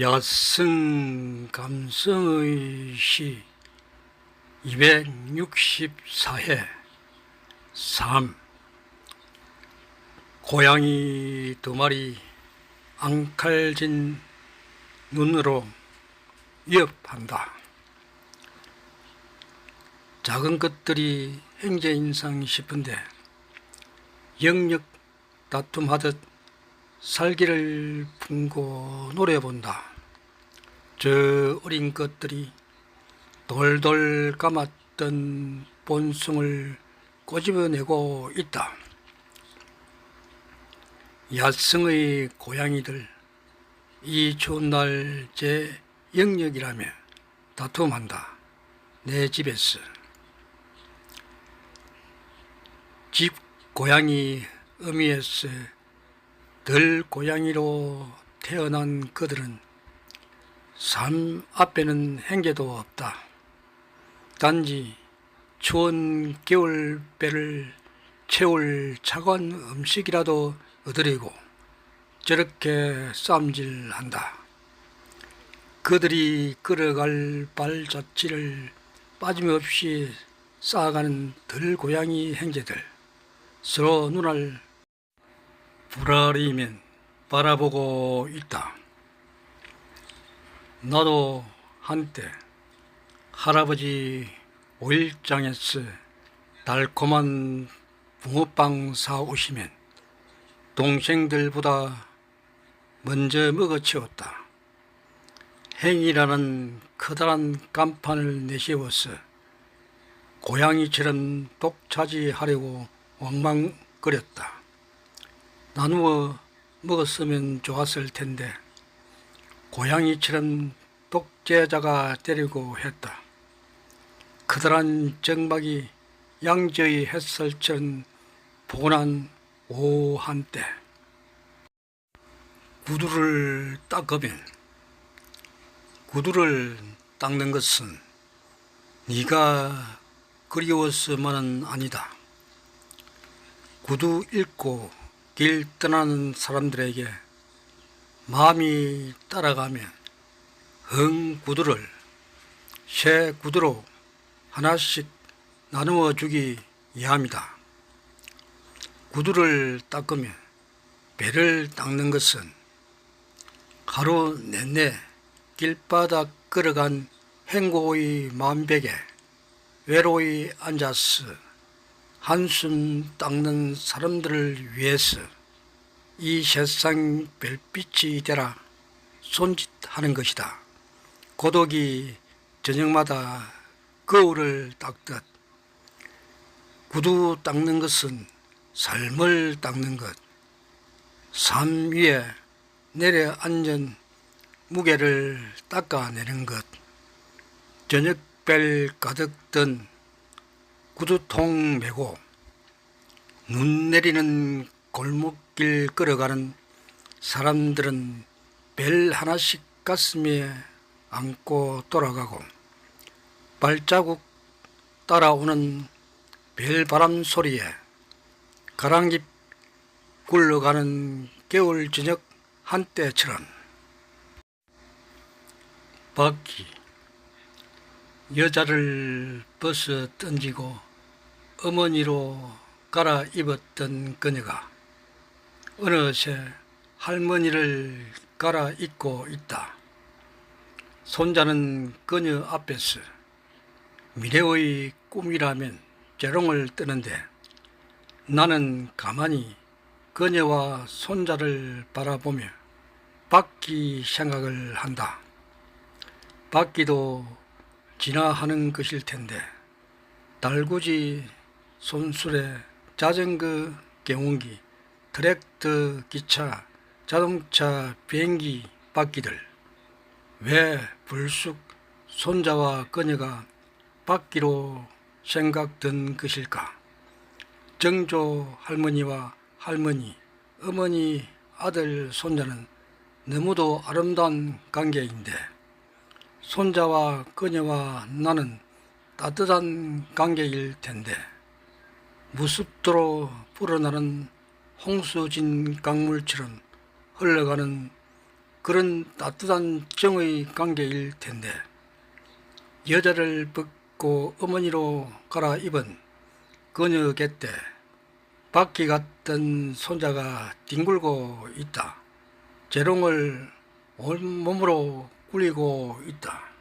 야승 감성의 시 264회 3 고양이 두 마리 앙칼진 눈으로 위협한다. 작은 것들이 행제인상 싶은데 영역 다툼하듯 살기를 품고 노려본다. 저 어린 것들이 돌돌 감았던 본성을 꼬집어내고 있다. 야성의 고양이들 이 추운 날 제 영역이라며 다툼한다. 내 집에서 집 고양이 어미에서 덜 고양이로 태어난 그들은 삶 앞에는 행계도 없다. 단지 추운 겨울배를 채울 차가운 음식이라도 얻으려고 저렇게 쌈질한다. 그들이 걸어갈 발자취를 빠짐없이 쌓아가는 덜 고양이 행제들 서로 눈알 불아리면 바라보고 있다. 나도 한때 할아버지 오일장에서 달콤한 붕어빵 사오시면 동생들보다 먼저 먹어치웠다. 행이라는 커다란 간판을 내세워서 고양이처럼 독차지하려고 왕망거렸다. 나누어 먹었으면 좋았을 텐데 고양이처럼 독재자가 되려고 했다. 커다란 정막이 양저의 햇살처럼 포근한 오후 한때 구두를 닦으면 구두를 닦는 것은 네가 그리워서만은 아니다. 구두 읽고 길 떠나는 사람들에게 마음이 따라가면 흥 구두를 새 구두로 하나씩 나누어 주기 위함이다. 구두를 닦으면 배를 닦는 것은 하루 내내 길바닥 걸어간 행고의 만벽에 외로이 앉아서 한숨 닦는 사람들을 위해서 이 세상 별빛이 되라 손짓하는 것이다. 고독이 저녁마다 거울을 닦듯 구두 닦는 것은 삶을 닦는 것. 삶 위에 내려앉은 무게를 닦아내는 것. 저녁별 가득 든 구두통 메고 눈 내리는 골목길 걸어가는 사람들은 벨 하나씩 가슴에 안고 돌아가고 발자국 따라오는 벨바람 소리에 가랑잎 굴러가는 겨울 저녁 한때처럼. 바퀴 여자를 벗어 던지고 어머니로 갈아입었던 그녀가 어느새 할머니를 갈아입고 있다. 손자는 그녀 앞에서 미래의 꿈이라면 재롱을 뜨는데 나는 가만히 그녀와 손자를 바라보며 바퀴 생각을 한다. 바퀴도 진화하는 것일 텐데 달구지 손수레 자전거 경운기 트랙터 기차 자동차 비행기 바퀴들 왜 불쑥 손자와 그녀가 바퀴로 생각된 것일까? 정조 할머니와 할머니 어머니 아들 손자는 너무도 아름다운 관계인데 손자와 그녀와 나는 따뜻한 관계일 텐데 무습도로 불어나는 홍수진 강물처럼 흘러가는 그런 따뜻한 정의 관계일 텐데 여자를 벗고 어머니로 갈아입은 그녀 곁에 바퀴 같던 손자가 뒹굴고 있다. 재롱을 온몸으로 굴리고 있다.